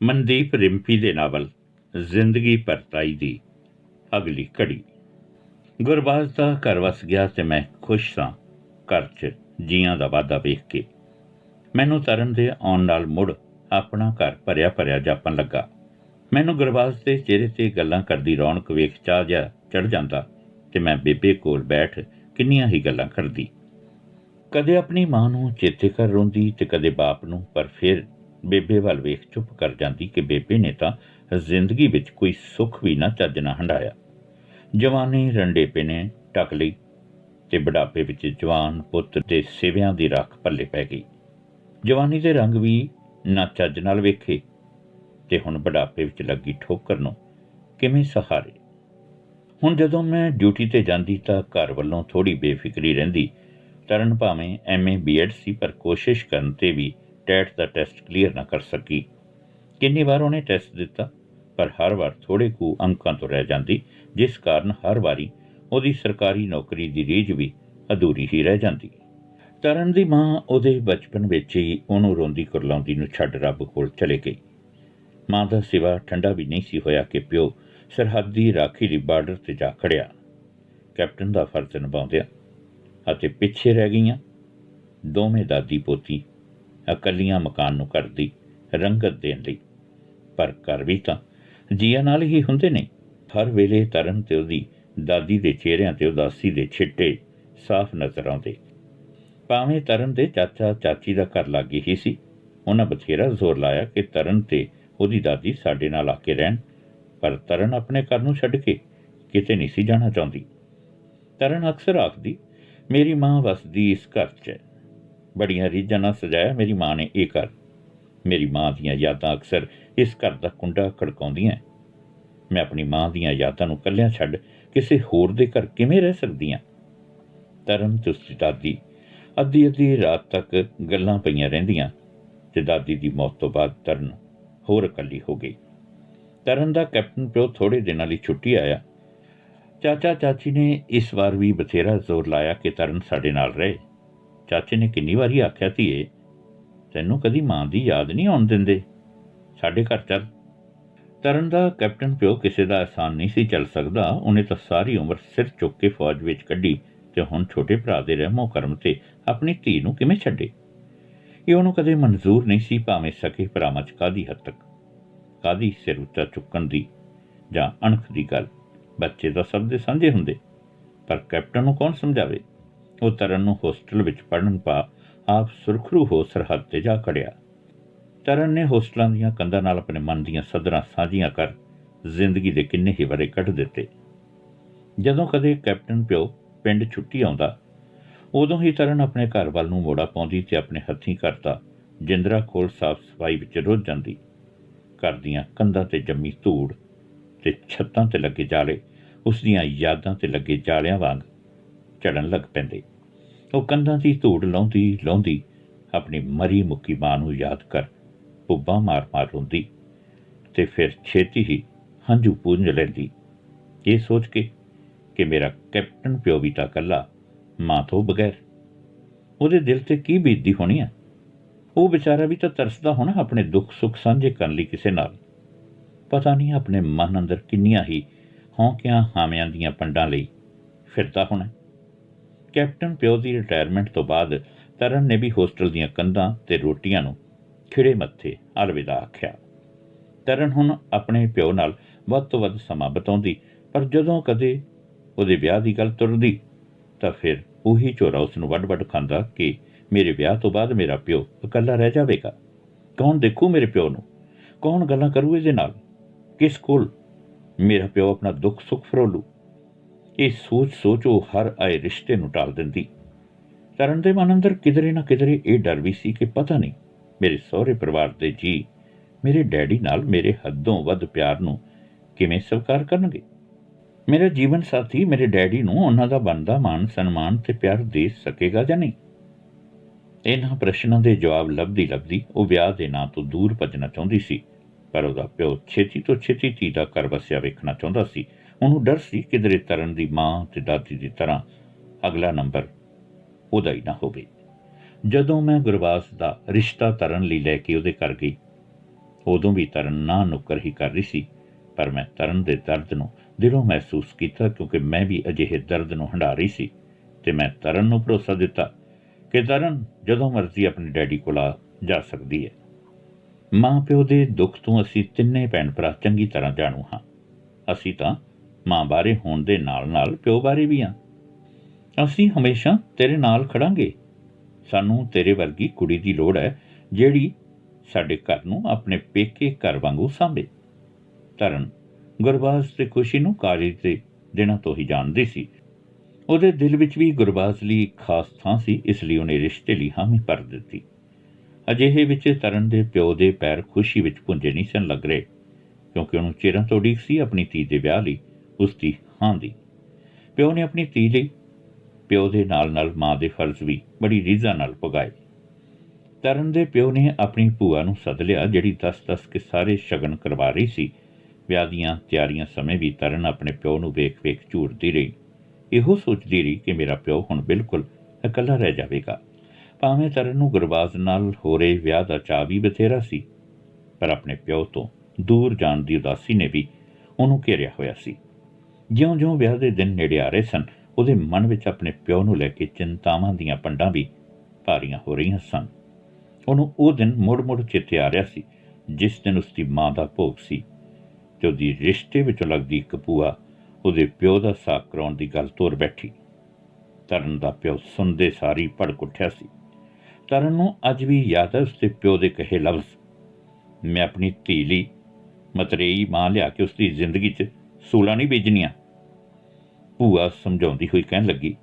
ਮਨਦੀਪ ਰਿੰਪੀ ਦੇ ਨਾਵਲ, ਜ਼ਿੰਦਗੀ ਪਰਤਾਈ ਦੀ ਅਗਲੀ ਕੜੀ ਗੁਰਬਾਜ਼ ਦਾ ਘਰ ਵਸ ਗਿਆ ਤੇ ਮੈਂ ਖੁਸ਼ ਸਾਂ, ਘਰ 'ਚ ਜੀਆਂ ਦਾ ਵਾਦਾ ਵੇਖ ਕੇ। ਮੈਨੂੰ ਤਰਨ ਦੇ ਆਉਣ ਨਾਲ ਮੁੜ ਆਪਣਾ ਘਰ ਭਰਿਆ ਭਰਿਆ ਜਾਪਣ ਲੱਗਾ। ਮੈਨੂੰ ਗੁਰਬਾਜ਼ ਦੇ ਚਿਹਰੇ ਤੇ ਗੱਲਾਂ ਕਰਦੀ ਰੌਣਕ ਵੇਖ ਚਾਹ ਜਾ ਚੜ ਜਾਂਦਾ ਤੇ ਮੈਂ ਬੇਬੇ ਕੋਲ ਬੈਠ ਕਿੰਨੀਆਂ ਹੀ ਗੱਲਾਂ ਕਰਦੀ। ਕਦੇ ਆਪਣੀ ਮਾਂ ਨੂੰ ਚੇਤੇ ਕਰ ਰੋਂਦੀ ਤੇ ਕਦੇ ਬਾਪ ਨੂੰ, ਪਰ ਫਿਰ ਬੇਬੇ ਵੱਲ ਵੇਖ ਚੁੱਪ ਕਰ ਜਾਂਦੀ ਕਿ ਬੇਬੇ ਨੇ ਤਾਂ ਜ਼ਿੰਦਗੀ ਵਿੱਚ ਕੋਈ ਸੁੱਖ ਵੀ ਨਾ ਚੱਜ ਨਾ ਹੰਡਾਇਆ ਜਵਾਨੀ ਰੰਡੇ ਨੇ ਟਕ ਲਈ ਤੇ ਬੁਢਾਪੇ ਵਿੱਚ ਜਵਾਨ ਪੁੱਤ ਤੇ ਸੇਵਿਆਂ ਦੀ ਰੱਖ ਪੱਲੇ ਪੈ ਗਈ। ਜਵਾਨੀ ਦੇ ਰੰਗ ਵੀ ਨਾ ਚੱਜ ਨਾਲ ਵੇਖੇ ਤੇ ਹੁਣ ਬੁਢਾਪੇ ਵਿੱਚ ਲੱਗੀ ਠੋਕਰ ਨੂੰ ਕਿਵੇਂ ਸਹਾਰੇ। ਹੁਣ ਜਦੋਂ ਮੈਂ ਡਿਊਟੀ ਤੇ ਜਾਂਦੀ ਤਾਂ ਘਰ ਵੱਲੋਂ ਥੋੜੀ ਬੇਫਿਕਰੀ ਰਹਿੰਦੀ। ਤਰਨ ਭਾਵੇਂ ਐਮਏ ਬੀਐਡ ਸੀ ਪਰ ਕੋਸ਼ਿਸ਼ ਕਰਨ ਤੇ ਵੀ ਟੈਟ ਦਾ ਟੈਸਟ ਕਲੀਅਰ ਨਾ ਕਰ ਸਕੀ। ਕਿੰਨੀ ਵਾਰ ਉਹਨੇ ਟੈਸਟ ਦਿੱਤਾ? ਪਰ ਹਰ ਵਾਰ ਥੋੜੇ ਕੁ ਅੰਕਾਂ ਤੋਂ ਰਹਿ ਜਾਂਦੀ, ਜਿਸ ਕਾਰਨ ਹਰ ਵਾਰੀ ਉਹਦੀ ਸਰਕਾਰੀ ਨੌਕਰੀ ਦੀ ਰੀਝ ਵੀ ਅਧੂਰੀ ਹੀ ਰਹਿ ਜਾਂਦੀ। ਤਰਨ ਦੀ ਮਾਂ ਉਹਦੇ ਬਚਪਨ ਵਿੱਚ ਹੀ ਉਹਨੂੰ ਰੋਂਦੀ ਕੁਰਲਾਉਂਦੀ ਨੂੰ ਛੱਡ ਰੱਬ ਕੋਲ ਚਲੇ ਗਈ। ਮਾਂ ਦਾ ਸਿਵਾ ਠੰਡਾ ਵੀ ਨਹੀਂ ਸੀ ਹੋਇਆ ਕਿ ਪਿਓ ਸਰਹੱਦੀ ਰਾਖੀ ਦੀ ਬਾਰਡਰ ਤੇ ਜਾ ਖੜਿਆ। ਕੈਪਟਨ ਦਾ ਫਰਜ਼ ਨਿਭਾਉਂਦਿਆਂ ਅਤੇ ਪਿੱਛੇ ਰਹਿ ਗਈਆਂ। ਦੋਵੇਂ ਦਾਦੀ ਪੋਤੀ ਇਕੱਲੀਆਂ ਮਕਾਨ ਨੂੰ ਕਰਦੀ ਰੰਗਤ ਦੇਣ ਲਈ। ਪਰ ਘਰ ਵੀ ਤਾਂ ਜੀਆਂ ਨਾਲ ਹੀ ਹੁੰਦੇ ਨੇ। ਹਰ ਵੇਲੇ ਤਰਨ ਤੇ ਉਹਦੀ ਦਾਦੀ ਦੇ ਚਿਹਰਿਆਂ ਤੇ ਉਦਾਸੀ ਦੇ ਛਿੱਟੇ ਸਾਫ਼ ਨਜ਼ਰ ਆਉਂਦੇ। ਭਾਵੇਂ ਤਰਨ ਦੇ ਚਾਚਾ ਚਾਚੀ ਦਾ ਘਰ ਲੱਗੀ ਹੀ ਸੀ, ਉਹਨਾਂ ਬਥੇਰਾ ਜ਼ੋਰ ਲਾਇਆ ਕਿ ਤਰਨ ਤੇ ਉਹਦੀ ਦਾਦੀ ਸਾਡੇ ਨਾਲ ਆ ਕੇ ਰਹਿਣ, ਪਰ ਤਰਨ ਆਪਣੇ ਘਰ ਨੂੰ ਛੱਡ ਕੇ ਕਿਤੇ ਨਹੀਂ ਸੀ ਜਾਣਾ ਚਾਹੁੰਦੀ। ਤਰਨ ਅਕਸਰ ਆਖਦੀ, ਮੇਰੀ ਮਾਂ ਵਸਦੀ ਇਸ ਘਰ 'ਚ ਬੜੀਆਂ ਰੀਝਾਂ ਨਾਲ ਸਜਾਇਆ ਮੇਰੀ ਮਾਂ ਨੇ ਇਹ ਘਰ। ਮੇਰੀ ਮਾਂ ਦੀਆਂ ਯਾਦਾਂ ਅਕਸਰ ਇਸ ਘਰ ਦਾ ਕੁੰਡਾ ਖੜਕਾਉਂਦੀਆਂ ਮੈਂ ਆਪਣੀ ਮਾਂ ਦੀਆਂ ਯਾਦਾਂ ਨੂੰ ਕੱਲਿਆਂ ਛੱਡ ਕਿਸੇ ਹੋਰ ਦੇ ਘਰ ਕਿਵੇਂ ਰਹਿ ਸਕਦੀ ਹਾਂ ਤਰਨ ਤੁਸਤੀ ਦਾਦੀ ਅੱਧੀ ਅੱਧੀ ਰਾਤ ਤੱਕ ਗੱਲਾਂ ਪਈਆਂ ਰਹਿੰਦੀਆਂ ਤੇ ਦਾਦੀ ਦੀ ਮੌਤ ਤੋਂ ਬਾਅਦ ਤਰਨ ਹੋਰ ਇਕੱਲੀ ਹੋ ਗਈ। ਤਰਨ ਦਾ ਕੈਪਟਨ ਪਿਓ ਥੋੜੇ ਦਿਨਾਂ ਲਈ ਛੁੱਟੀ ਆਇਆ। ਚਾਚਾ ਚਾਚੀ ਨੇ ਇਸ ਵਾਰ ਵੀ ਬਥੇਰਾ ਜ਼ੋਰ ਲਾਇਆ ਕਿ ਤਰਨ ਸਾਡੇ ਨਾਲ ਰਹੇ। ਚਾਚੇ ਨੇ ਕਿੰਨੀ ਵਾਰੀ ਆਖਿਆ ਧੀਏ, ਤੈਨੂੰ ਕਦੀ ਮਾਂ ਦੀ ਯਾਦ ਨਹੀਂ ਆਉਣ ਦਿੰਦੇ। ਸਾਡੇ ਘਰ ਚੱਲ। ਤਰਨ ਦਾ ਕੈਪਟਨ ਪਿਓ ਕਿਸੇ ਦਾ ਆਸਾਨ ਨਹੀਂ ਸੀ ਚੱਲ ਸਕਦਾ। ਉਹਨੇ ਤਾਂ ਸਾਰੀ ਉਮਰ ਸਿਰ ਚੁੱਕ ਕੇ ਫੌਜ ਵਿੱਚ ਕੱਢੀ ਤੇ ਹੁਣ ਛੋਟੇ ਭਰਾ ਦੇ ਰਹਿਮੋ ਕਰਮ ਤੇ ਆਪਣੀ ਧੀ ਨੂੰ ਕਿਵੇਂ ਛੱਡੇ? ਇਹ ਉਹਨੂੰ ਕਦੇ ਮਨਜ਼ੂਰ ਨਹੀਂ ਸੀ ਭਾਵੇਂ ਸਕੇ ਭਰਾਵਾਂ ਚ ਕਾਦੀ ਹੱਦ ਤੱਕ। ਕਾਦੀ ਸਿਰ ਉੱਚਾ ਚੁੱਕਣ ਦੀ ਜਾਂ ਅਣਖ ਦੀ ਗੱਲ। ਬੱਚੇ ਦਾ ਸਭ ਦੇ ਸਾਂਝੇ ਹੁੰਦੇ। ਪਰ ਕੈਪਟਨ ਨੂੰ ਕੌਣ ਸਮਝਾਵੇ? ਉਹ ਤਰਨ ਨੂੰ ਹੋਸਟਲ ਵਿੱਚ ਪੜਨ ਪਾ ਆਪ ਸੁਰਖਰੂ ਹੋ ਸਰਹੱਦ ਤੇ ਜਾ ਖੜਿਆ। ਤਰਨ ਨੇ ਹੋਸਟਲਾਂ ਦੀਆਂ ਕੰਧਾਂ ਨਾਲ ਆਪਣੇ ਮਨ ਦੀਆਂ ਸਦਰਾਂ ਸਾਂਝੀਆਂ ਕਰ ਜ਼ਿੰਦਗੀ ਦੇ ਕਿੰਨੇ ਹੀ ਵਰੇ ਕੱਢ ਦਿੱਤੇ। ਜਦੋਂ ਕਦੇ ਕੈਪਟਨ ਪਿਓ ਪਿੰਡ ਛੁੱਟੀ ਆਉਂਦਾ, ਉਦੋਂ ਹੀ ਤਰਨ ਆਪਣੇ ਘਰ ਵੱਲ ਨੂੰ ਮੋੜਾ ਪਾਉਂਦੀ ਤੇ ਆਪਣੇ ਹੱਥੀਂ ਕਰਦਾ ਜਿੰਦਰਾ ਕੋਲ ਸਾਫ਼ ਸਫ਼ਾਈ ਵਿੱਚ ਰੁੱਝ ਜਾਂਦੀ। ਘਰ ਦੀਆਂ ਕੰਧਾਂ ਤੇ ਜੰਮੀ ਧੂੜ ਤੇ ਛੱਤਾਂ ਤੇ ਲੱਗੇ ਜਾਲੇ, ਉਸ ਦੀਆਂ ਯਾਦਾਂ ਤੇ ਲੱਗੇ ਜਾਲਿਆਂ ਵਾਂਗ ਚੜਨ ਲੱਗ ਪੈਂਦੇ। ਉਹ ਕੰਧਾਂ ਦੀ ਧੂੜ ਲਾਉਂਦੀ ਲਾਉਂਦੀ ਆਪਣੀ ਮਰੀ ਮੁੱਕੀ ਮਾਂ ਨੂੰ ਯਾਦ ਕਰ ਪੁੱਬਾ ਮਾਰ-ਮਾਰ ਰੋਂਦੀ ਤੇ ਫਿਰ ਛੇਤੀ ਹੀ ਹੰਝੂ ਪੂੰਝ ਲੈਂਦੀ। ਇਹ ਸੋਚ ਕੇ ਕਿ ਮੇਰਾ ਕੈਪਟਨ ਪਿਓ ਵੀ ਤਾਂ ਕੱਲਾ ਮਾਂ ਤੋਂ ਬਗੈਰ। ਉਹਦੇ ਦਿਲ ਤੇ ਕੀ ਬੀਤਦੀ ਹੋਣੀ ਆ? ਉਹ ਵਿਚਾਰਾ ਵੀ ਤਾਂ ਤਰਸਦਾ ਹੋਣਾ ਆਪਣੇ ਦੁੱਖ ਸੁੱਖ ਸਾਂਝੇ ਕਰਨ ਲਈ ਕਿਸੇ ਨਾਲ। ਪਤਾ ਨਹੀਂ ਆਪਣੇ ਮਨ ਅੰਦਰ ਕਿੰਨੀਆਂ ਹੀ ਹੌਂਕਿਆਂ ਹਾਮਿਆਂ ਦੀਆਂ ਪੰਡਾਂ ਲਈ ਫਿਰਦਾ ਹੋਣਾ। ਕੈਪਟਨ ਪਿਓ ਦੀ ਰਿਟਾਇਰਮੈਂਟ ਤੋਂ ਬਾਅਦ ਤਰਨ ਨੇ ਵੀ ਹੋਸਟਲ ਦੀਆਂ ਕੰਧਾਂ ਤੇ ਰੋਟੀਆਂ ਨੂੰ ਖਿੜੇ ਮੱਥੇ ਅਲਵਿਦਾ ਆਖਿਆ। ਤਰਨ ਹੁਣ ਆਪਣੇ ਪਿਓ ਨਾਲ ਵੱਧ ਤੋਂ ਵੱਧ ਸਮਾਂ ਬਤਾਉਂਦੀ, ਪਰ ਜਦੋਂ ਕਦੇ ਉਹਦੇ ਵਿਆਹ ਦੀ ਗੱਲ ਤੁਰਦੀ, ਤਾਂ ਫਿਰ ਉਹੀ ਝੋਰਾ ਉਸ ਨੂੰ ਵੱਡ-ਵੱਡ ਖਾਂਦਾ ਕਿ ਮੇਰੇ ਵਿਆਹ ਤੋਂ ਬਾਅਦ ਮੇਰਾ ਪਿਓ ਇਕੱਲਾ ਰਹਿ ਜਾਵੇਗਾ। ਕੌਣ ਦੇਖੂ ਮੇਰੇ ਪਿਓ ਨੂੰ? ਕੌਣ ਗੱਲਾਂ ਕਰੂ ਇਹਦੇ ਨਾਲ? ਕਿਸ ਕੋਲ? ਮੇਰਾ ਪਿਓ ਆਪਣਾ ਦੁੱਖ ਸੁੱਖ ਫਰੋਲੂ। ਇਹ ਸੋਚ ਸੋਚ ਉਹ ਹਰ ਆਏ ਰਿਸ਼ਤੇ ਨੂੰ ਟਾਲ ਦਿੰਦੀ। ਤਰਨ ਦੇ ਮਨ ਅੰਦਰ ਕਿਧਰੇ ਨਾ ਕਿਧਰੇ ਇਹ ਡਰ ਵੀ ਸੀ ਕਿ ਪਤਾ ਨਹੀਂ, ਮੇਰੇ ਸਹੁਰੇ ਪਰਿਵਾਰ ਦੇ ਜੀ ਮੇਰੇ ਡੈਡੀ ਨਾਲ ਮੇਰੇ ਹੱਦੋਂ ਵੱਧ ਪਿਆਰ ਨੂੰ ਕਿਵੇਂ ਸਵੀਕਾਰ ਕਰਨਗੇ? ਮੇਰਾ ਜੀਵਨ ਸਾਥੀ ਮੇਰੇ ਡੈਡੀ ਨੂੰ ਉਹਨਾਂ ਦਾ ਬਣਦਾ ਮਾਨ ਸਨਮਾਨ ਤੇ ਪਿਆਰ ਦੇ ਸਕੇਗਾ ਜਾਂ ਨਹੀਂ? ਇਹਨਾਂ ਪ੍ਰਸ਼ਨਾਂ ਦੇ ਜਵਾਬ ਲੱਭਦੀ ਲੱਭਦੀ ਉਹ ਵਿਆਹ ਦੇ ਨਾਂ ਤੋਂ ਦੂਰ ਭੱਜਣਾ ਚਾਹੁੰਦੀ ਸੀ, ਪਰ ਉਹਦਾ ਪਿਓ ਛੇਤੀ ਤੋਂ ਛੇਤੀ ਧੀ ਦਾ ਘਰ ਵਸਿਆ ਵੇਖਣਾ ਚਾਹੁੰਦਾ ਸੀ। ਉਹਨੂੰ ਡਰ ਸੀ ਕਿਧਰੇ ਤਰਨ ਦੀ ਮਾਂ ਤੇ ਦਾਦੀ ਦੀ ਤਰ੍ਹਾਂ ਅਗਲਾ ਨੰਬਰ ਉਹਦਾ ਹੀ ਨਾ ਹੋਵੇ। ਜਦੋਂ ਮੈਂ ਗੁਰਬਾਸ ਦਾ ਰਿਸ਼ਤਾ ਤਰਨ ਲਈ ਲੈ ਕੇ ਉਹਦੇ ਘਰ ਗਈ, ਉਦੋਂ ਵੀ ਤਰਨ ਨਾ ਨੁੱਕਰ ਹੀ ਕਰ ਰਹੀ ਸੀ, ਪਰ ਮੈਂ ਤਰਨ ਦੇ ਦਰਦ ਨੂੰ ਦਿਲੋਂ ਮਹਿਸੂਸ ਕੀਤਾ ਕਿਉਂਕਿ ਮੈਂ ਵੀ ਅਜਿਹੇ ਦਰਦ ਨੂੰ ਹੰਢਾ ਰਹੀ ਸੀ ਤੇ ਮੈਂ ਤਰਨ ਨੂੰ ਭਰੋਸਾ ਦਿੱਤਾ ਕਿ ਤਰਨ ਜਦੋਂ ਮਰਜ਼ੀ ਆਪਣੇ ਡੈਡੀ ਕੋਲ ਆ ਜਾ ਸਕਦੀ ਹੈ। ਮਾਂ ਪਿਓ ਦੇ ਦੁੱਖ ਤੋਂ ਅਸੀਂ ਤਿੰਨੇ ਭੈਣ ਭਰਾ ਚੰਗੀ ਤਰ੍ਹਾਂ ਜਾਣੂ ਹਾਂ। ਅਸੀਂ ਤਾਂ ਮਾਂ ਬਾਰੇ ਹੋਣ ਦੇ ਨਾਲ-ਨਾਲ ਪਿਓ ਬਾਰੇ ਵੀ ਹਾਂ ਅਸੀਂ ਹਮੇਸ਼ਾ ਤੇਰੇ ਨਾਲ ਖੜਾਂਗੇ। ਸਾਨੂੰ ਤੇਰੇ ਵਰਗੀ ਕੁੜੀ ਦੀ ਲੋੜ ਹੈ, ਜਿਹੜੀ ਸਾਡੇ ਘਰ ਨੂੰ ਆਪਣੇ ਪੇਕੇ ਘਰ ਵਾਂਗੂ ਸਾਂਭੇ। ਤਰਨ ਗੁਰਬਾਜ਼ ਤੇ ਖੁਸ਼ੀ ਨੂੰ ਕਾਲਜ ਦੇ ਦਿਨਾਂ ਤੋਂ ਹੀ ਜਾਣਦੀ ਸੀ। ਉਹਦੇ ਦਿਲ ਵਿੱਚ ਵੀ ਗੁਰਬਾਜ਼ ਲਈ ਇੱਕ ਖਾਸ ਥਾਂ ਸੀ, ਇਸ ਲਈ ਉਹਨੇ ਰਿਸ਼ਤੇ ਲਈ ਹਾਮੀ ਭਰ ਦਿੱਤੀ। ਅਜਿਹੇ ਵਿੱਚ ਤਰਨ ਦੇ ਪਿਓ ਦੇ ਪੈਰ ਖੁਸ਼ੀ ਵਿੱਚ ਪੁੰਜੇ ਨਹੀਂ ਸਨ ਲੱਗ ਰਹੇ, ਕਿਉਂਕਿ ਉਹਨੂੰ ਚਿਰਾਂ ਤੋਂ ਉਡੀਕ ਸੀ ਆਪਣੀ ਧੀ ਦੇ ਵਿਆਹ ਲਈ। ਉਸ ਦੀ ਹਾਂ ਦੀ। ਪਿਓ ਨੇ ਆਪਣੀ ਧੀ ਲਈ, ਪਿਓ ਦੇ ਨਾਲ-ਨਾਲ ਮਾਂ ਦੇ ਫਰਜ਼ ਵੀ ਬੜੀ ਰੀਝਾਂ ਨਾਲ ਪੁਗਾਏ ਤਰਨ ਦੇ ਪਿਓ ਨੇ ਆਪਣੀ ਭੂਆ ਨੂੰ ਸੱਦ ਲਿਆ, ਜਿਹੜੀ 10-10 ਕੇ ਸਾਰੇ ਸ਼ਗਨ ਕਰਵਾ ਰਹੀ ਸੀ। ਵਿਆਹ ਦੀਆਂ ਤਿਆਰੀਆਂ ਸਮੇਂ ਵੀ ਤਰਨ ਆਪਣੇ ਪਿਓ ਨੂੰ ਵੇਖ-ਵੇਖ ਝੂਰਦੀ ਰਹੀ। ਇਹੋ ਸੋਚਦੀ ਰਹੀ ਕਿ ਮੇਰਾ ਪਿਓ ਹੁਣ ਬਿਲਕੁਲ ਇਕੱਲਾ ਰਹਿ ਜਾਵੇਗਾ। ਭਾਵੇਂ ਤਰਨ ਨੂੰ ਗੁਰਬਾਜ਼ ਨਾਲ ਹੋ ਰਹੇ ਵਿਆਹ ਦਾ ਚਾਅ ਵੀ ਬਥੇਰਾ ਸੀ, ਪਰ ਆਪਣੇ ਪਿਓ ਤੋਂ ਦੂਰ ਜਾਣ ਦੀ ਉਦਾਸੀ ਨੇ ਵੀ ਉਹਨੂੰ ਘੇਰਿਆ ਹੋਇਆ ਸੀ। ਜਿਉਂ-ਜਿਉਂ ਵਿਆਹ ਦੇ ਦਿਨ ਨੇੜੇ ਆ ਰਹੇ ਸਨ, ਉਹਦੇ ਮਨ ਵਿੱਚ ਆਪਣੇ ਪਿਓ ਨੂੰ ਲੈ ਕੇ ਚਿੰਤਾਵਾਂ ਦੀਆਂ ਪੰਡਾਂ ਵੀ ਭਾਰੀਆਂ ਹੋ ਰਹੀਆਂ ਸਨ। ਉਹਨੂੰ ਉਹ ਦਿਨ ਮੁੜ-ਮੁੜ ਚੇਤੇ ਆ ਰਿਹਾ ਸੀ, ਜਿਸ ਦਿਨ ਉਸ ਦੀ ਮਾਂ ਦਾ ਭੋਗ ਸੀ ਤੇ ਉਹਦੀ ਰਿਸ਼ਤੇ ਵਿੱਚੋਂ ਲੱਗਦੀ ਕਪੂਆ ਉਹਦੇ ਪਿਓ ਦਾ ਸਾਕ ਕਰਾਉਣ ਦੀ ਗੱਲ ਤੋਰ ਬੈਠੀ। ਤਰਨ ਦਾ ਪਿਓ ਸੁਣਦੇ ਸਾਰੀ ਭੜਕ ਉੱਠਿਆ ਸੀ। ਤਰਨ ਨੂੰ ਅੱਜ ਵੀ ਯਾਦ ਹੈ ਉਸਦੇ ਪਿਓ ਦੇ ਕਹੇ ਲਫ਼ਜ਼, ਮੈਂ ਆਪਣੀ ਧੀ ਲਈ ਮਤਰੇਈ ਮਾਂ ਲਿਆ ਕੇ ਉਸਦੀ ਜ਼ਿੰਦਗੀ 'ਚ ਸੂਲਾਂ ਨਹੀਂ ਬੀਜਣੀਆਂ। ਭੂਆ ਸਮਝਾਉਂਦੀ ਹੋਈ ਕਹਿਣ ਲੱਗੀ,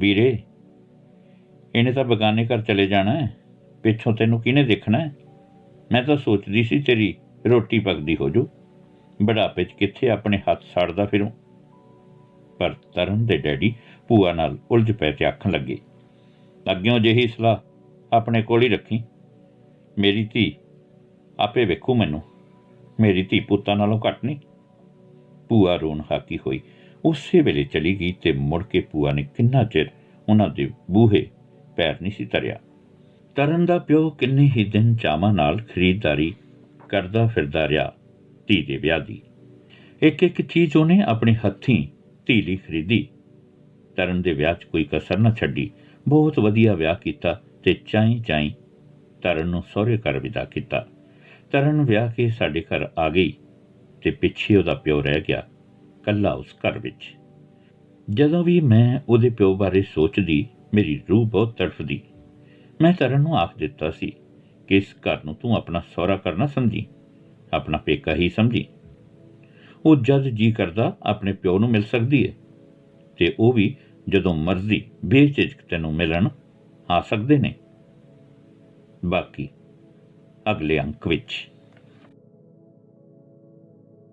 ਵੀਰੇ, ਇਹਨੇ ਤਾਂ ਬਗਾਨੇ ਘਰ ਚਲੇ ਜਾਣਾ ਪਿੱਛੋਂ ਤੈਨੂੰ ਕਿਹਨੇ ਦੇਖਣਾ ਮੈਂ ਤਾਂ ਸੋਚਦੀ ਸੀ ਤੇਰੀ ਰੋਟੀ ਪੱਕਦੀ ਹੋ ਜੂ। ਬੁਢਾਪੇ 'ਚ ਕਿੱਥੇ ਆਪਣੇ ਹੱਥ ਸਾੜਦਾ ਫਿਰੂੰ? ਪਰ ਤਰਨ ਦੇ ਡੈਡੀ ਭੂਆ ਨਾਲ ਉਲਝ ਪੈ ਤੇ ਆਖਣ ਲੱਗੇ ਲੱਗਿਓ ਜਿਹੀ ਸਲਾਹ ਆਪਣੇ ਕੋਲ ਹੀ ਰੱਖੀ। ਮੇਰੀ ਧੀ, ਆਪੇ ਵੇਖੂ ਮੈਨੂੰ। ਮੇਰੀ ਧੀ ਪੁੱਤਾਂ ਨਾਲੋਂ ਘੱਟ ਨਹੀਂ। ਭੂਆ ਰੋਣ ਹਾਕੀ ਹੋਈ। ਉਸੇ ਵੇਲੇ ਚਲੀ ਗਈ ਤੇ ਮੁੜ ਕੇ ਭੂਆ ਨੇ ਕਿੰਨਾ ਚਿਰ ਉਹਨਾਂ ਦੇ ਬੂਹੇ ਪੈਰ ਨਹੀਂ ਸੀ ਧਰਿਆ। ਤਰਨ ਦਾ ਪਿਓ ਕਿੰਨੇ ਹੀ ਦਿਨ ਚਾਵਾਂ ਨਾਲ ਖਰੀਦਦਾਰੀ ਕਰਦਾ ਫਿਰਦਾ ਰਿਹਾ ਧੀ ਦੇ ਵਿਆਹ ਦੀ। ਇੱਕ ਇੱਕ ਚੀਜ਼ ਉਹਨੇ ਆਪਣੇ ਹੱਥੀਂ ਧੀ ਲਈ ਖਰੀਦੀ। ਤਰਨ ਦੇ ਵਿਆਹ 'ਚ ਕੋਈ ਕਸਰ ਨਾ ਛੱਡੀ। ਬਹੁਤ ਵਧੀਆ ਵਿਆਹ ਕੀਤਾ ਤੇ ਚਾਈ ਚਾਈ ਤਰਨ ਨੂੰ ਸਹੁਰੇ ਘਰ ਵਿਦਾ ਕੀਤਾ। ਤਰਨ ਵਿਆਹ ਕੇ ਸਾਡੇ ਘਰ ਆ ਗਈ। ਤੇ ਪਿੱਛੇ ਉਹਦਾ ਪਿਓ ਰਹਿ ਗਿਆ, ਕੱਲਾ ਉਸ ਘਰ ਵਿੱਚ। ਜਦੋਂ ਵੀ ਮੈਂ ਉਹਦੇ ਪਿਓ ਬਾਰੇ ਸੋਚਦੀ, ਮੇਰੀ ਰੂਹ ਬਹੁਤ ਤੜਫਦੀ। ਮੈਂ ਤਰਨ ਨੂੰ ਆਖ ਦਿੱਤਾ ਸੀ ਕਿ ਇਸ ਘਰ ਨੂੰ ਤੂੰ ਆਪਣਾ ਸਹੁਰਾ ਕਰਨਾ ਸਮਝੀ, ਆਪਣਾ ਪੇਕਾ ਹੀ ਸਮਝੀ। ਉਹ ਜਦ ਜੀ ਕਰਦਾ, ਆਪਣੇ ਪਿਓ ਨੂੰ ਮਿਲ ਸਕਦੀ ਹੈ ਤੇ ਉਹ ਵੀ ਜਦੋਂ ਮਰਜ਼ੀ ਬੇਝਿਜਕ ਤੈਨੂੰ ਮਿਲਣ ਆ ਸਕਦੇ ਨੇ। ਬਾਕੀ ਅਗਲੇ ਅੰਕ ਵਿੱਚ।